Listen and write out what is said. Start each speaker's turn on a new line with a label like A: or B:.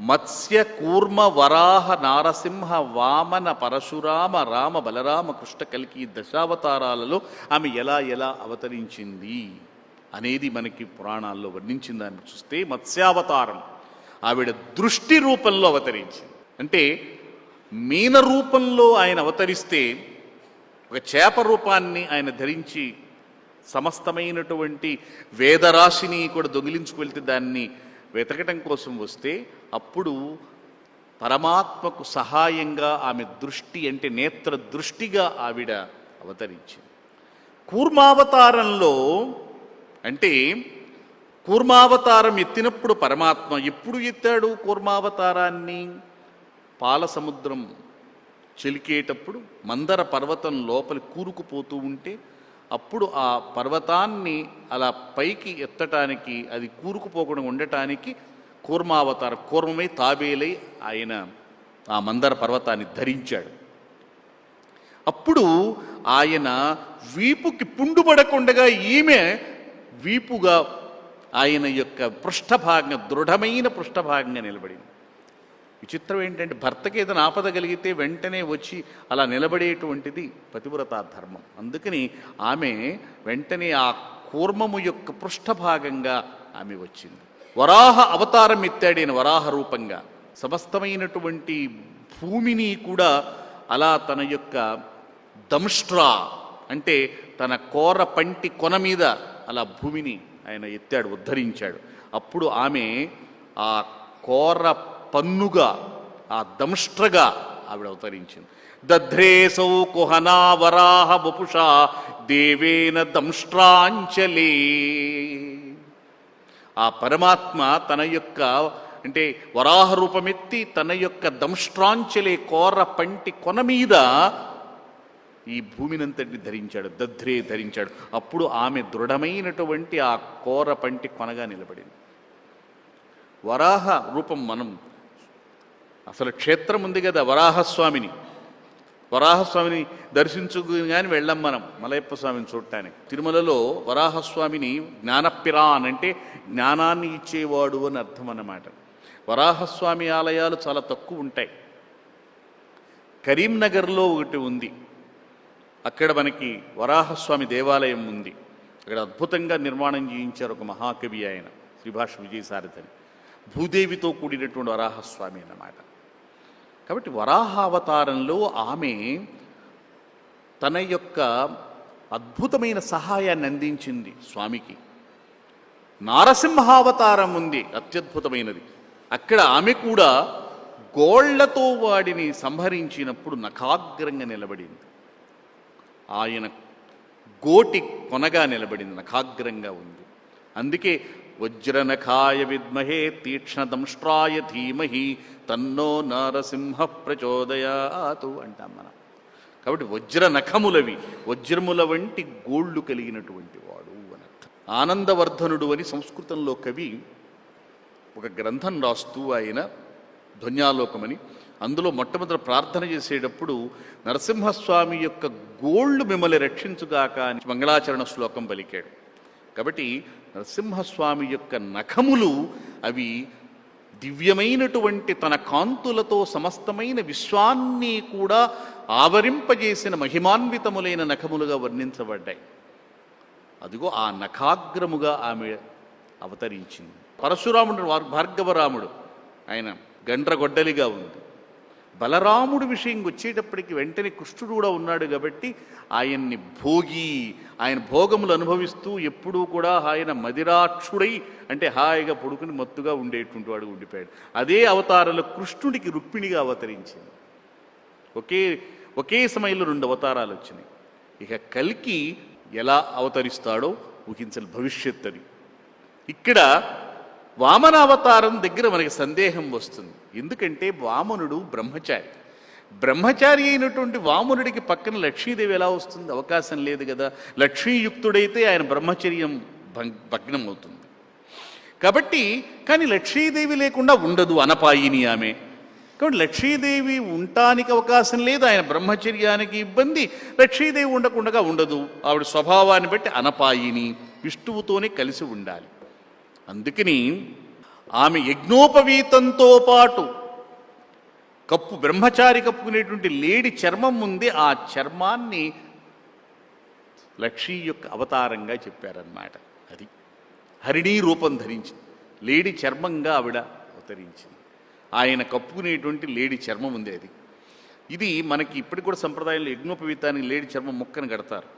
A: మత్స్య కూర్మ వరాహ నారసింహ వామన పరశురామ రామ బలరామ కృష్ణ కలికి ఈ దశావతారాలలో ఆమె ఎలా ఎలా అవతరించింది అనేది మనకి పురాణాల్లో వర్ణించిన దాన్ని చూస్తే మత్స్యావతారం. ఆవిడ దృష్టి రూపంలో అవతరించింది. అంటే మీన రూపంలో ఆయన అవతరిస్తే ఒక చేప రూపాన్ని ఆయన ధరించి సమస్తమైనటువంటి వేదరాశిని కూడా దొంగిలించుకు వెళ్తే దాన్ని వెతకటం కోసం వస్తే అప్పుడు పరమాత్మకు సహాయంగా ఆమె దృష్టి అంటే నేత్ర దృష్టిగా ఆవిడ అవతరించింది. కూర్మావతారంలో అంటే కూర్మావతారం ఎత్తినప్పుడు పరమాత్మ ఎప్పుడు ఎత్తాడు కూర్మావతారాన్ని? పాల సముద్రం చెలికేటప్పుడు మందర పర్వతం లోపలి కూరుకుపోతూ ఉంటే అప్పుడు ఆ పర్వతాన్ని అలా పైకి ఎత్తటానికి అది కూరుకుపోకుండా ఉండటానికి కూర్మావతార కూర్మమై తాబేలై ఆయన ఆ మందర పర్వతాన్ని ధరించాడు. అప్పుడు ఆయన వీపుకి పుండుపడకుండగా ఈమె వీపుగా ఆయన యొక్క పృష్ఠభాగంగా దృఢమైన పృష్ఠభాగంగా నిలబడింది. విచిత్రం ఏంటంటే భర్తకి ఏదైనా ఆపద కలిగితే వెంటనే వచ్చి అలా నిలబడేటువంటిది పతివ్రతా ధర్మం. అందుకని ఆమె వెంటనే ఆ కూర్మము యొక్క పృష్ఠభాగంగా ఆమె వచ్చింది. వరాహ అవతారం ఎత్తాడైన వరాహ రూపంగా. సమస్తమైనటువంటి భూమిని కూడా అలా తన యొక్క దంష్ట్రా అంటే తన కోర పంటి కొన మీద అలా భూమిని ఆయన ఎత్తాడు ఉద్ధరించాడు. అప్పుడు ఆమె ఆ కోర పన్నుగా ఆ దంష్ట్రగా ఆవిడ అవతరించింది. దధ్రేసౌ కుహనా వరాహ వపుష దేవేన దంష్ట్రాంచలే ఆ పరమాత్మ తన యొక్క అంటే వరాహ రూపమెత్తి తన యొక్క దంష్ట్రాంచలే కోర పంటి కొన మీద ఈ భూమినంతటిని ధరించాడు దధ్రే ధరించాడు. అప్పుడు ఆమె దృఢమైనటువంటి ఆ కోర పంటి కొనగా నిలబడింది. వరాహ రూపం మనం అసలు క్షేత్రం ఉంది కదా వరాహస్వామిని. వరాహస్వామిని దర్శించుకుని వెళ్ళాం మనం మలయప్ప స్వామిని చూడటానికి. తిరుమలలో వరాహస్వామిని జ్ఞానపిరాన్ అంటే జ్ఞానాన్ని ఇచ్చేవాడు అని అర్థం అన్నమాట. వరాహస్వామి ఆలయాలు చాలా తక్కువ ఉంటాయి. కరీంనగర్లో ఒకటి ఉంది. అక్కడ మనకి వరాహస్వామి దేవాలయం ఉంది. అక్కడ అద్భుతంగా నిర్మాణం చేయించారు ఒక మహాకవి ఆయన శ్రీభాష విజయసారథని భూదేవితో కూడినటువంటి వరాహస్వామి అన్నమాట. కాబట్టి వరాహ అవతారంలో ఆమె తన యొక్క అద్భుతమైన సహాయాన్ని అందించింది స్వామికి. నారసింహావతారం ఉంది అత్యద్భుతమైనది. అక్కడ ఆమె కూడా గోళ్ళతో వాడిని సంహరించినప్పుడు నఖాగ్రంగా నిలబడింది. ఆయన గోటి కొనగా నిలబడింది నఖాగ్రంగా ఉంది. అందుకే వజ్రనఖాయ విద్మహే తీక్ష్ణదంష్ట్రాయ ధీమహి తన్నో నరసింహ ప్రచోదయాతు అంటాం మనం. కాబట్టి వజ్రనఖములవి వజ్రముల వంటి గోళ్ళు కలిగినటువంటి వాడు అని అర్థం. ఆనందవర్ధనుడు అని సంస్కృతంలో కవి ఒక గ్రంథం రాస్తూ ఆయన ధ్వన్యాలోకమని అందులో మొట్టమొదటి ప్రార్థన చేసేటప్పుడు నరసింహస్వామి యొక్క గోళ్ళు మిమ్మల్ని రక్షించుగాక అని మంగళాచరణ శ్లోకం పలికాడు. కాబట్టి నరసింహస్వామి యొక్క నఖములు అవి దివ్యమైనటువంటి తన కాంతులతో సమస్తమైన విశ్వాన్ని కూడా ఆవరింపజేసిన మహిమాన్వితములైన నఖములుగా వర్ణించబడ్డాయి. అదిగో ఆ నఖాగ్రముగా ఆమె అవతరించింది. పరశురాముడు వార్- భార్గవరాముడు ఆయన గండ్రగొడ్డలిగా ఉంది. బలరాముడి విషయం వచ్చేటప్పటికి వెంటనే కృష్ణుడు కూడా ఉన్నాడు కాబట్టి ఆయన్ని భోగి ఆయన భోగములు అనుభవిస్తూ ఎప్పుడూ కూడా ఆయన మదిరాక్షుడై అంటే హాయిగా పడుకుని మత్తుగా ఉండేటువంటి వాడు ఉండిపోయాడు. అదే అవతారంలో కృష్ణుడికి రుక్మిణిగా అవతరించింది. ఒకే ఒకే సమయంలో రెండు అవతారాలు వచ్చినాయి. ఇక కలికి ఎలా అవతరిస్తాడో ఊహించాలి భవిష్యత్ అని ఇక్కడ వామనావతారం దగ్గర మనకి సందేహం వస్తుంది. ఎందుకంటే వామనుడు బ్రహ్మచారి. బ్రహ్మచారి అయినటువంటి వామనుడికి పక్కన లక్ష్మీదేవి ఎలా వస్తుంది? అవకాశం లేదు కదా. లక్ష్మీయుక్తుడైతే ఆయన బ్రహ్మచర్యం భంగ్- భగ్నం అవుతుంది కాబట్టి కానీ లక్ష్మీదేవి లేకుండా ఉండదు అనపాయిని ఆమె. కాబట్టి లక్ష్మీదేవి ఉండటానికి అవకాశం లేదు. ఆయన బ్రహ్మచర్యానికి ఇబ్బంది. లక్ష్మీదేవి ఉండకుండా ఉండదు. ఆవిడ స్వభావాన్ని బట్టి అనపాయిని విష్ణువుతోనే కలిసి ఉండాలి. అందుకని ఆమె యజ్ఞోపవీతంతో పాటు కప్పు బ్రహ్మచారి కప్పుకునేటువంటి లేడి చర్మం ఉంది ఆ చర్మాన్ని లక్ష్మీ యొక్క అవతారంగా చెప్పారన్నమాట. అది హరిణీ రూపం ధరించింది. లేడి చర్మంగా ఆవిడ అవతరించింది. ఆయన కప్పుకునేటువంటి లేడి చర్మం ఉంది అది. ఇది మనకి ఇప్పటికి కూడా సంప్రదాయంలో యజ్ఞోపవీతానికి లేడి చర్మం ముక్కను కడతారు.